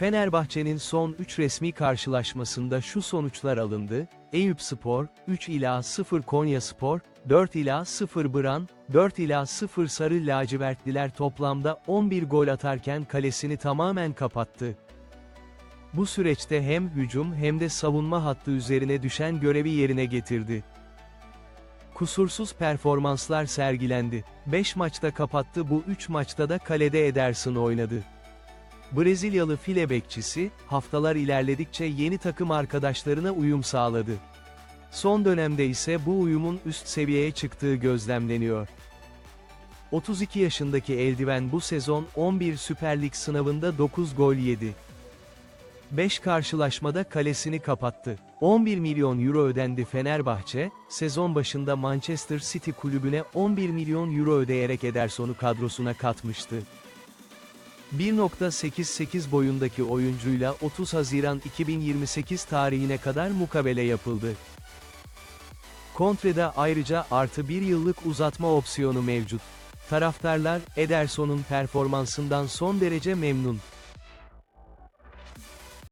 Fenerbahçe'nin son 3 resmi karşılaşmasında şu sonuçlar alındı, Eyüp Spor, 3 ila 0 Konya Spor, 4 ila 0 Bran, 4 ila 0 Sarı Lacivertliler toplamda 11 gol atarken kalesini tamamen kapattı. Bu süreçte hem hücum hem de savunma hattı üzerine düşen görevi yerine getirdi. Kusursuz performanslar sergilendi. 5 maçta kapattı bu 3 maçta da kalede Ederson oynadı. Brezilyalı file bekçisi, haftalar ilerledikçe yeni takım arkadaşlarına uyum sağladı. Son dönemde ise bu uyumun üst seviyeye çıktığı gözlemleniyor. 32 yaşındaki eldiven bu sezon 11 Süper Lig sınavında 9 gol yedi. 5 karşılaşmada kalesini kapattı. 11 milyon euro ödendi Fenerbahçe, sezon başında Manchester City kulübüne 11 milyon euro ödeyerek Ederson'u kadrosuna katmıştı. 1.88 boyundaki oyuncuyla 30 Haziran 2028 tarihine kadar mukabele yapıldı. Kontrede ayrıca artı bir yıllık uzatma opsiyonu mevcut. Taraftarlar, Ederson'un performansından son derece memnun.